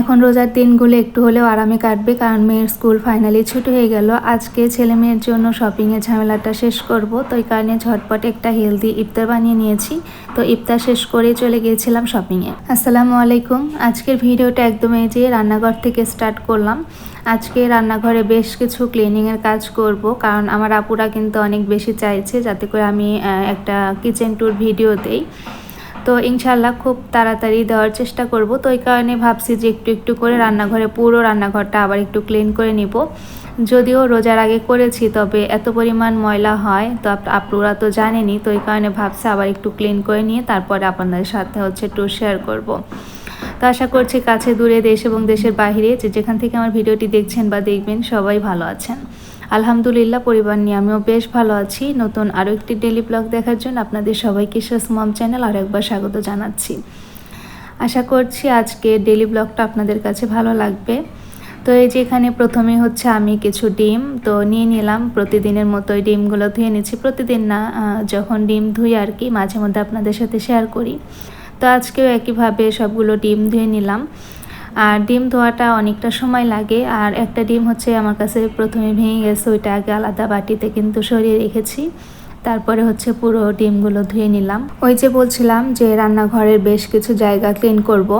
এখন রোজার দিনগুলো একটু হলেও আরামে কাটবে কারণ মেয়ের স্কুল ফাইনালি ছুটি হয়ে গেল। আজকে ছেলে মেয়ের জন্য শপিংয়ের ঝামেলাটা শেষ করব। তো এই কারণে ঝটপট একটা হেলদি ইফতার বানিয়ে নিয়েছি। তো ইফতার শেষ করে চলে গিয়েছিলাম শপিংয়ে আসসালামু আলাইকুম। আজকের ভিডিওটা একদম এই যে রান্নাঘর থেকে স্টার্ট করলাম। আজকে রান্নাঘরে বেশ কিছু ক্লিনিংয়ের কাজ করব কারণ আমার আপুরা কিন্তু অনেক বেশি চাইছে যাতে করে আমি একটা কিচেন ট্যুর ভিডিও দেই। তো ইনশাল্লাহ খুব তাড়াতাড়ি দেওয়ার চেষ্টা করব। তো এই কারণে ভাবছি যে একটু একটু করে রান্নাঘরে পুরো রান্নাঘরটা আবার একটু ক্লিন করে নিব। যদিও রোজার আগে করেছি, তবে এত পরিমাণ ময়লা হয়, তো আপ- আপনারা তো জানেনই, তো এই কারণে ভাবছি আবার একটু ক্লিন করে নিয়ে তারপরে আপনাদের সাথে হচ্ছে একটু শেয়ার করব। তো আশা করছি কাছে দূরে দেশ এবং দেশের বাইরে যে যেখান থেকে আমার ভিডিওটি দেখছেন বা দেখবেন সবাই ভালো আছেন। আলহামদুলিল্লাহ, পরিবার নিয়ে আমিও বেশ ভালো আছি। নতুন আরও একটি ডেলি ব্লগ দেখার জন্য আপনাদের সবাইকে শেষ মম চ্যানেল আর একবার স্বাগত জানাচ্ছি। আশা করছি আজকে ডেলি ব্লগটা আপনাদের কাছে ভালো লাগবে। তো এই যে এখানে প্রথমে হচ্ছে আমি কিছু ডিম, তো নিয়ে নিলাম। প্রতিদিনের মতোই ডিমগুলো ধুয়ে নিচ্ছি। প্রতিদিন না যখন ডিম ধুই আর কি, মাঝে মধ্যে আপনাদের সাথে শেয়ার করি। তো আজকেও একইভাবে সবগুলো ডিম ধুয়ে নিলাম। আর ডিম ধোয়াটা অনেকটা সময় লাগে, আর একটা ডিম হচ্ছে আমার কাছে প্রথমে ভেঙে গেছে, ওইটা আগে আলাদা বাটিতে কিন্তু সরিয়ে রেখেছি। তারপরে হচ্ছে পুরো ডিমগুলো ধুয়ে নিলাম। ওই যে বলছিলাম যে রান্নাঘরের বেশ কিছু জায়গা ক্লিন করব,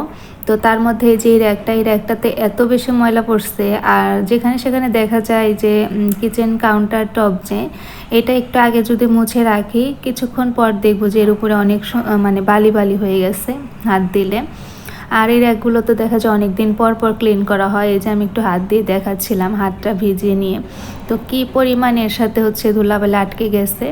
তো তার মধ্যে যে র্যাকটা, এই র্যাকটাতে এত বেশি ময়লা পড়ছে, আর যেখানে সেখানে দেখা যায় যে কিচেন কাউন্টার টপ যে, এটা একটু আগে যদি মুছে রাখি, কিছুক্ষণ পর দেখব যে এর উপরে অনেক মানে বালি বালি হয়ে গেছে হাত দিলে। আর এই র্যাকগুলো তো দেখা যায় অনেক দিন পর পর ক্লিন করা হয়। এই যে আমি একটু হাত দিয়ে দেখাচ্ছিলাম, হাতটা ভিজিয়ে নিয়ে। তো কি পরিমাণ এর সাথে হচ্ছে ধুলাবেলা আটকে গেছে?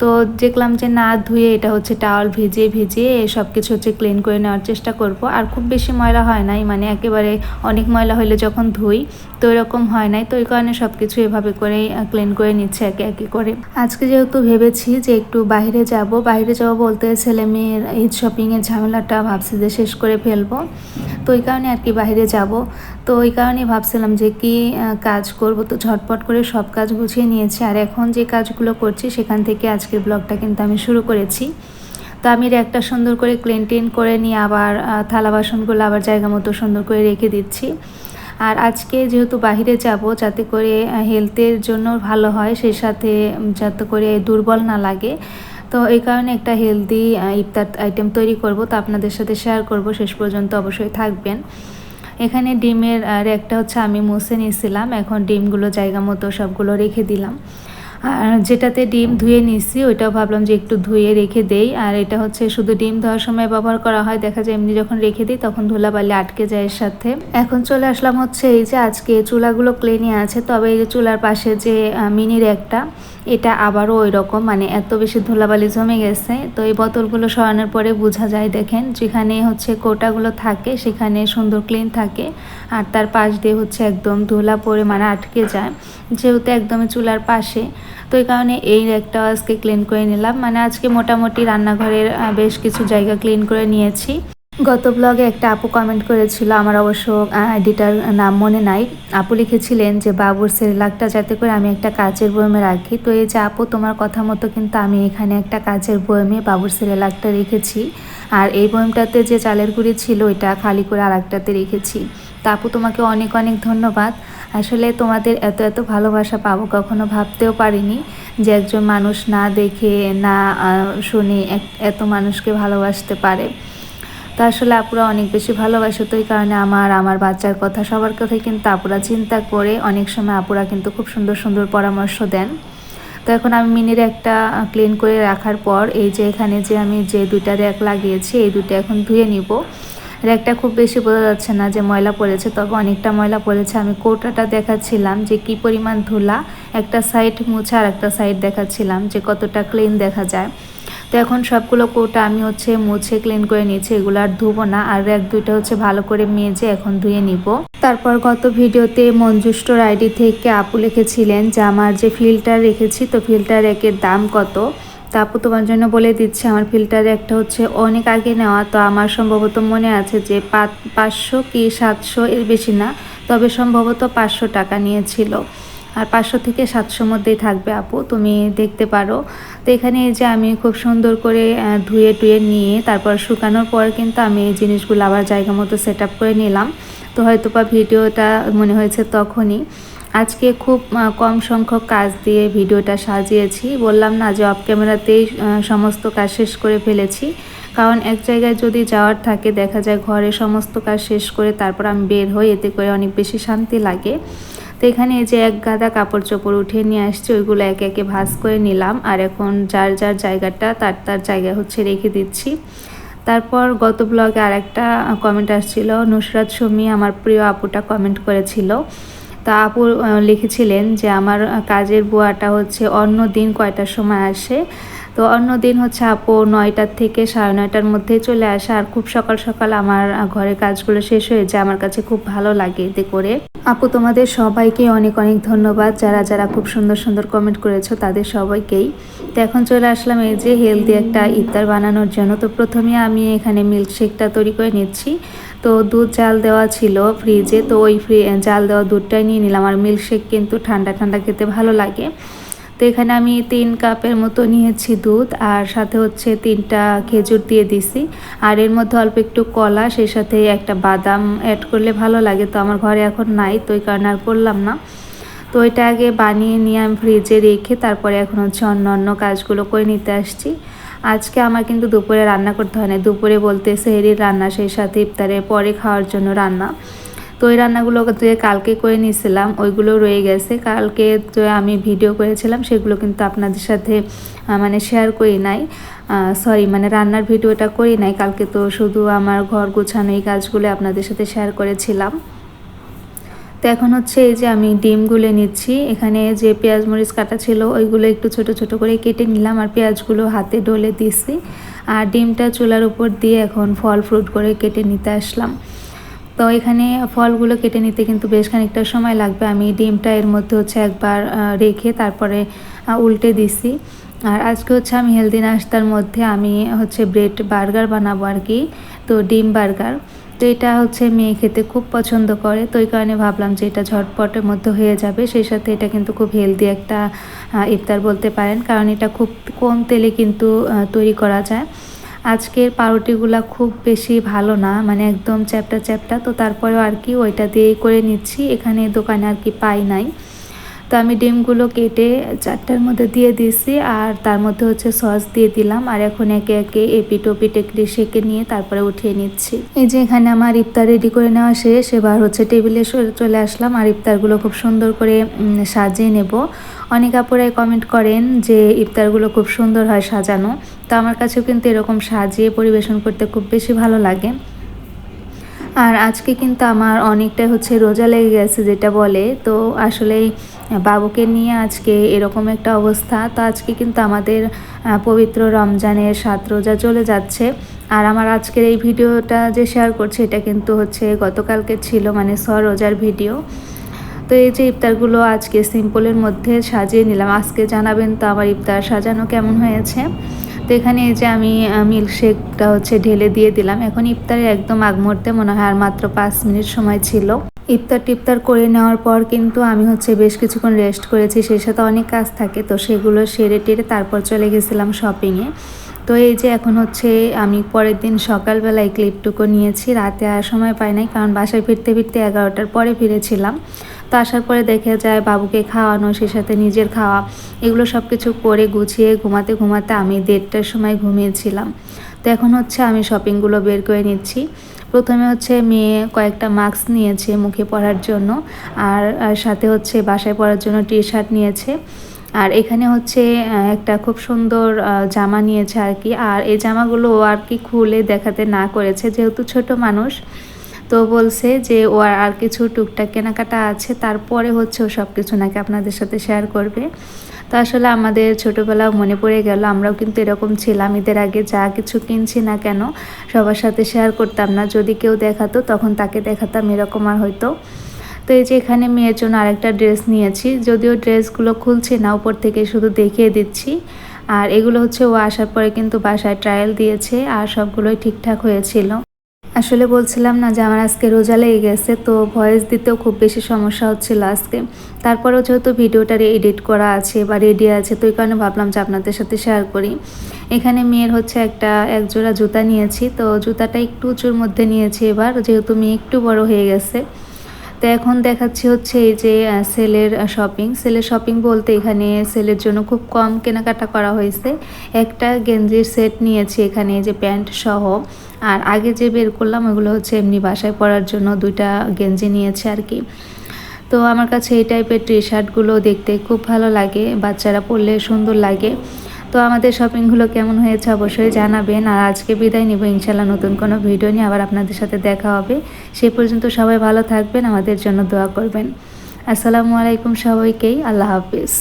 তো দেখলাম যে না, ধুয়ে এটা হচ্ছে টাওয়াল ভিজিয়ে ভিজিয়ে সব কিছু হচ্ছে ক্লিন করে নেওয়ার চেষ্টা করব। আর খুব বেশি ময়লা হয় নাই মানে একেবারে অনেক ময়লা হলে যখন ধুই, তো এরকম হয় নাই। তো এই কারণে সব কিছু এভাবে করেই ক্লিন করে নিচ্ছে একে একে করে। আজকে যেহেতু ভেবেছি যে একটু বাইরে যাব বাইরে যাব বলতে ছেলে মেয়ের ঈদ শপিংয়ের ঝামেলাটা ভাবছি যে শেষ করে ফেলব। তো ওই কারণে আর কি বাইরে যাব। তো ওই কারণে ভাবছিলাম যে কি কাজ করব। তো ঝটপট করে সব কাজ গুছিয়ে নিয়েছি। আর এখন যে কাজগুলো করছি, সেখান থেকে আজকের ব্লগটা কিন্তু আমি শুরু করেছি। তো আমি একটা সুন্দর করে ক্লিন টিন করে নিয়ে আবার থালা বাসনগুলো আবার জায়গা মতো সুন্দর করে রেখে দিচ্ছি। আর আজকে যেহেতু বাইরে যাব, যাতে করে হেলথের জন্য ভালো হয়, সেই সাথে যাতে করে দুর্বল না লাগে। তো এই কারণে একটা হেলদি ইফতার আইটেম তৈরি করব। তো আপনাদের সাথে শেয়ার করব, শেষ পর্যন্ত অবশ্যই থাকবেন। এখানে ডিমের, আর একটা হচ্ছে আমি মুছে নিয়েছিলাম। এখন ডিমগুলো জায়গা মতো সবগুলো রেখে দিলাম। আর যেটাতে ডিম ধুয়ে নিছি, ওইটাও ভাবলাম যে একটু ধুয়ে রেখে দেই। আর এটা হচ্ছে শুধু ডিম ধোয়ার সময় ব্যবহার করা হয়, দেখা যায় এমনি যখন রেখে দিই তখন ধুলাবালি আটকে যায় এর সাথে। এখন চলে আসলাম হচ্ছে এই যে আজকে চুলাগুলো ক্লিনই আছে, তবে এই যে চুলার পাশে যে মিনির একটা এটা আবারও ওই রকম মানে এত বেশি ধুলাবালি জমে গেছে। তো এই বোতলগুলো সরানোর পরে বোঝা যায় দেখেন, যেখানে হচ্ছে কোটাগুলো থাকে সেখানে সুন্দর ক্লিন থাকে আর তার পাশ দিয়ে হচ্ছে একদম ধুলা পরে মানে আটকে যায়, যেহেতু একদমই চুলার পাশে। তো এই কারণে এই একটা আজকে ক্লিন করে নিলাম। মানে আজকে মোটামুটি রান্নাঘরের বেশ কিছু জায়গা ক্লিন করে নিয়েছি। গত ব্লগে একটা আপু কমেন্ট করেছিল, আমার অবশ্য এডিটার নাম মনে নাই। আপু লিখেছিলেন যে, বাবুর সেরেলাকটা যাতে করে আমি একটা কাচের বয়মে রাখি। তো এই যে আপু, তোমার কথা মতো কিন্তু আমি এখানে একটা কাচের বয়মে বাবুর সেরেলাকটা রেখেছি। আর এই বয়মটাতে যে চালের গুঁড়ি ছিল, ওইটা খালি করে আর একটাতে রেখেছি। তা আপু, তোমাকে অনেক অনেক ধন্যবাদ। আসলে তোমাদের এত এত ভালোবাসা পাবো, কখনো ভাবতেও পারিনি যে একজন মানুষ না দেখে, না শুনে এত মানুষকে ভালোবাসতে পারে। তো আসলে আপুরা অনেক বেশি ভালোবাসে তো এই কারণে আমার আমার বাচ্চার কথা সবার কথাই কিন্তু আপুরা চিন্তা করে। অনেক সময় আপুরা কিন্তু খুব সুন্দর সুন্দর পরামর্শ দেন। তো এখন আমি মিনির একটা ক্লিন করে রাখার পর এই যে এখানে যে আমি যে দুইটা র্যাক লাগিয়েছি, এই দুটো এখন ধুয়ে নিব। র্যাকটা খুব বেশি বোঝা যাচ্ছে না যে ময়লা পড়েছে, তবে অনেকটা ময়লা পড়েছে। আমি কোটাটা দেখাচ্ছিলাম যে কি পরিমাণ ধুলা, একটা সাইড মুছে আর একটা সাইড দেখাচ্ছিলাম যে কতটা ক্লিন দেখা যায়। তো এখন সবগুলো কৌটা আমি হচ্ছে মুছে ক্লিন করে নিয়েছি, এগুলো আর ধুবো না। আর এক দুইটা হচ্ছে ভালো করে মেজে এখন ধুয়ে নিব। তারপর গত ভিডিওতে মঞ্জুষ্টর আইডি থেকে আপু লিখেছিলেন যে, আমার যে ফিল্টার রেখেছি, তো ফিল্টার একের দাম কত? তা আপু তোমার জন্য বলে দিচ্ছে, আমার ফিল্টার একটা হচ্ছে অনেক আগে নেওয়া। তো আমার সম্ভবত মনে আছে যে পাঁচ- পাঁচশো কি সাতশো এর বেশি না, তবে সম্ভবত পাঁচশো টাকা নিয়েছিল। আর পাঁচশো থেকে সাতশোর মধ্যেই থাকবে আপু, তুমি দেখতে পারো। তো এখানে যে আমি খুব সুন্দর করে ধুয়ে টুয়ে নিয়ে তারপর শুকানোর পর কিন্তু আমি এই জিনিসগুলো আবার জায়গা মতো সেট করে নিলাম। তো হয়তো বা ভিডিওটা মনে হয়েছে তখনই। আজকে খুব কম সংখ্যক কাজ দিয়ে ভিডিওটা সাজিয়েছি। বললাম না যে অফ ক্যামেরাতেই সমস্ত কাজ শেষ করে ফেলেছি। কারণ এক জায়গায় যদি যাওয়ার থাকে, দেখা যায় ঘরে সমস্ত কাজ শেষ করে তারপর আমি বের হই, এতে করে অনেক বেশি শান্তি লাগে। তো এখানে এই যে এক গাদা কাপড় চোপড় উঠিয়ে নিয়ে আসছি, ওইগুলো একে একে ভাঁজ করে নিলাম। আর এখন যার যার জায়গাটা, তার তার জায়গা হচ্ছে রেখে দিচ্ছি। তারপর গত ব্লগে আর একটা কমেন্ট আসছিল, নুসরাত শমি আমার প্রিয় আপুটা কমেন্ট করেছিল। তা আপু লিখেছিলেন যে আমার কাজের বুয়াটা হচ্ছে অন্য দিন কয়টার সময় আসে। তো অন্য দিন হচ্ছে আপু নয়টার থেকে সাড়ে নয়টার মধ্যেই চলে আসে আর খুব সকাল সকাল আমার ঘরের কাজগুলো শেষ হয়ে যায়। আমার কাছে খুব ভালো লাগে এতে করে। আপু, তোমাদের সবাইকে অনেক অনেক ধন্যবাদ। যারা যারা খুব সুন্দর সুন্দর কমেন্ট করেছ তাদের সবাইকেই। তো এখন চলে আসলাম এই যে হেলদি একটা ইফতার বানানোর জন্য। তো প্রথমে আমি এখানে মিল্কশেকটা তৈরি করে নিচ্ছি। তো দুধ জাল দেওয়া ছিল ফ্রিজে তো ওই ফ্রি জাল দেওয়া দুধটাই নিয়ে নিলাম আর মিল্কশেক কিন্তু ঠান্ডা ঠান্ডা খেতে ভালো লাগে। তো এখানে আমি তিন কাপের মতো নিয়েছি দুধ আর সাথে হচ্ছে তিনটা খেজুর দিয়ে দিছি। আর এর মধ্যে অল্প একটু কলা, সেই সাথে একটা বাদাম অ্যাড করলে ভালো লাগে তো আমার ঘরে এখন নাই, তো ওই কারণে আর করলাম না। তো ওইটা আগে বানিয়ে নিয়ে আমি ফ্রিজে রেখে তারপরে এখন হচ্ছে অন্য অন্য কাজগুলো করে নিতে আসছি। আজকে আমার কিন্তু দুপুরে রান্না করতে হয় না দুপুরে বলতে সেহরির রান্না, সেই সাথে ইফতারের পরে খাওয়ার জন্য রান্না। তো ওই রান্নাগুলো যে কালকে করে নিয়েছিলাম ওইগুলো রয়ে গেছে। কালকে যে আমি ভিডিও করেছিলাম, সেগুলো কিন্তু আপনাদের সাথে মানে শেয়ার করি নাই। সরি মানে রান্নার ভিডিওটা করি নাই। কালকে তো শুধু আমার ঘর গোছানো এই কাজগুলো আপনাদের সাথে শেয়ার করেছিলাম। তো এখন হচ্ছে এই যে আমি ডিম গুলে নিচ্ছি। এখানে যে পেঁয়াজ মরিচ কাটা ছিল, ওইগুলো একটু ছোট ছোট করে কেটে নিলাম আর পেঁয়াজগুলো হাতে ডলে দিছি। আর ডিমটা চুলার উপর দিয়ে এখন ফল ফ্রুট করে কেটে নিতে আসলাম। তো এখানে ফলগুলো কেটে নিতে কিন্তু বেশ খানিকটা সময় লাগবে। আমি ডিমটা এর মধ্যে হচ্ছে একবার রেখে তারপরে উল্টে দিছি। আর আজকে হচ্ছে আমি হেলদি নাস্তার মধ্যে আমি হচ্ছে ব্রেড বার্গার বানাবো আর কি তো ডিম বার্গার। তো এটা হচ্ছে মেয়ে খেতে খুব পছন্দ করে, তো ওই কারণে ভাবলাম যে এটা ঝটপটের মধ্যে হয়ে যাবে। সেই সাথে এটা কিন্তু খুব হেলদি একটা ইফতার বলতে পারেন, কারণ এটা খুব কম তেলে কিন্তু তৈরি করা যায়। আজকের পাউরুটিগুলা খুব বেশি ভালো না মানে একদম চ্যাপটা চ্যাপটা। তো তারপরেও আর কি ওইটা দিয়েই করে নিচ্ছি। এখানে দোকানে আর কি পাই নাই। তো আমি ডিমগুলো কেটে চারটার মধ্যে দিয়ে দিয়েছি, আর তার মধ্যে হচ্ছে সস দিয়ে দিলাম। আর এখন একে একে এপিট ওপিট একটি সেকে নিয়ে তারপরে উঠিয়ে নিচ্ছি। এই যে এখানে আমার ইফতার রেডি করে নেওয়া শেষ, এবার হচ্ছে টেবিলে চলে আসলাম আর ইফতারগুলো খুব সুন্দর করে সাজিয়ে নেব। অনেক আপুরাই কমেন্ট করেন যে ইফতারগুলো খুব সুন্দর হয় সাজানো। তো আমার কাছেও কিন্তু এরকম সাজিয়ে পরিবেশন করতে খুব বেশি ভালো লাগে। আর আজকে কিন্তু আমার অনেকটাই হচ্ছে রোজা লেগে গেছে যেটা বলে। তো আসলেই বাবুকে নিয়ে আজকে এরকম একটা অবস্থা। তো আজকে কিন্তু আমাদের পবিত্র রমজানের সাত রোজা চলে যাচ্ছে। আর আমার আজকের এই ভিডিওটা যে শেয়ার করছে, এটা কিন্তু হচ্ছে গতকালকে ছিল মানে স রোজার ভিডিও। তো এই যে ইফতারগুলো আজকে সিম্পলের মধ্যে সাজিয়ে নিলাম। আজকে জানাবেন তো আমার ইফতার সাজানো কেমন হয়েছে? তো এখানে এই যে আমি মিল্কশেকটা হচ্ছে ঢেলে দিয়ে দিলাম। এখন ইফতারের একদম আগ মুহূর্তে মনে হয় আর মাত্র পাঁচ মিনিট সময় ছিল। ইফতার টিফতার করে নেওয়ার পর কিন্তু আমি হচ্ছে বেশ কিছুক্ষণ রেস্ট করেছি। সেই সাথে অনেক কাজ থাকে, তো সেগুলো সেরে টেরে তারপর চলে গেছিলাম শপিংয়ে তো এই যে এখন হচ্ছে আমি পরের দিন সকালবেলা এই ক্লিপটুকু নিয়েছি, রাতে আর সময় পাই নাই কারণ বাসায় ফিরতে ফিরতে এগারোটার পরে ফিরেছিলাম। তো আসার পরে দেখা যায় বাবুকে খাওয়ানো সেই সাথে নিজের খাওয়া, এগুলো সব কিছু করে গুছিয়ে ঘুমাতে ঘুমাতে আমি দেড়টার সময় ঘুমিয়েছিলাম। তো এখন হচ্ছে আমি শপিংগুলো বের করে নিচ্ছি। প্রথমে হচ্ছে মেয়ে কয়েকটা মাস্ক নিয়েছে মুখে পরার জন্য, আর সাথে হচ্ছে বাসায় পরার জন্য টি শার্ট নিয়েছে। আর এখানে হচ্ছে একটা খুব সুন্দর জামা নিয়েছে আর কি। আর এই জামাগুলো ও আর কি খুলে দেখাতে না করেছে, যেহেতু ছোট মানুষ। তো বলছে যে ও আর কিছু টুকটাক কেনাকাটা আছে, তারপরে হচ্ছে ও সব কিছু নাকি আপনাদের সাথে শেয়ার করবে। তো আসলে আমাদের ছোটোবেলা মনে পড়ে গেল, আমরাও কিন্তু এরকম ছিলাম। ঈদের আগে যা কিছু কিনছি না কেন, সবার সাথে শেয়ার করতাম না। যদি কেউ দেখাতো, তখন তাকে দেখাতাম, এরকম আর হয়তো। তো এই যে এখানে মেয়ের জন্য আরেকটা ড্রেস নিয়েছি। যদিও ড্রেসগুলো খুলছি না, উপর থেকে শুধু দেখিয়ে দিচ্ছি। আর এগুলো হচ্ছে ও আসার পরে কিন্তু বাসায় ট্রায়াল দিয়েছে, আর সবগুলোই ঠিকঠাক হয়েছিল। আসলে বলছিলাম না যে আমার আজকে রোজা লেগে গেছে, তো ভয়েস দিতেও খুব বেশি সমস্যা হচ্ছিল আজকে। তারপরেও যেহেতু ভিডিওটারে এডিট করা আছে বা রেডি আছে, তো এই কারণে ভাবলাম যে আপনাদের সাথে শেয়ার করি। এখানে মেয়ের হচ্ছে একটা একজোড়া জুতা নিয়েছি, তো জুতাটা একটু উঁচুর মধ্যে নিয়েছি এবার, যেহেতু মেয়ে একটু বড় হয়ে গেছে। তো এখন দেখাচ্ছি হচ্ছে এই যে সেলের শপিং সেলের শপিং বলতে এখানে সেলের জন্য খুব কম কেনাকাটা করা হয়েছে। একটা গেঞ্জির সেট নিয়েছি এখানে যে প্যান্ট সহ। আর আগে যে বের করলাম, ওগুলো হচ্ছে এমনি বাসায় পরার জন্য দুইটা গেঞ্জি নিয়েছে আর কি। তো আমার কাছে এই টাইপের টি শার্টগুলো দেখতে খুব ভালো লাগে। বাচ্চারা পরলে সুন্দর লাগে। তো আমাদের শপিংগুলো কেমন হয়েছে অবশ্যই জানাবেন। আর আজকে বিদায় নিব ইনশাল্লাহ নতুন কোনো ভিডিও নিয়ে আবার আপনাদের সাথে দেখা হবে। সে পর্যন্ত সবাই ভালো থাকবেন, আমাদের জন্য দোয়া করবেন। আসসালামু আলাইকুম সবাইকেই, আল্লাহ হাফিজ।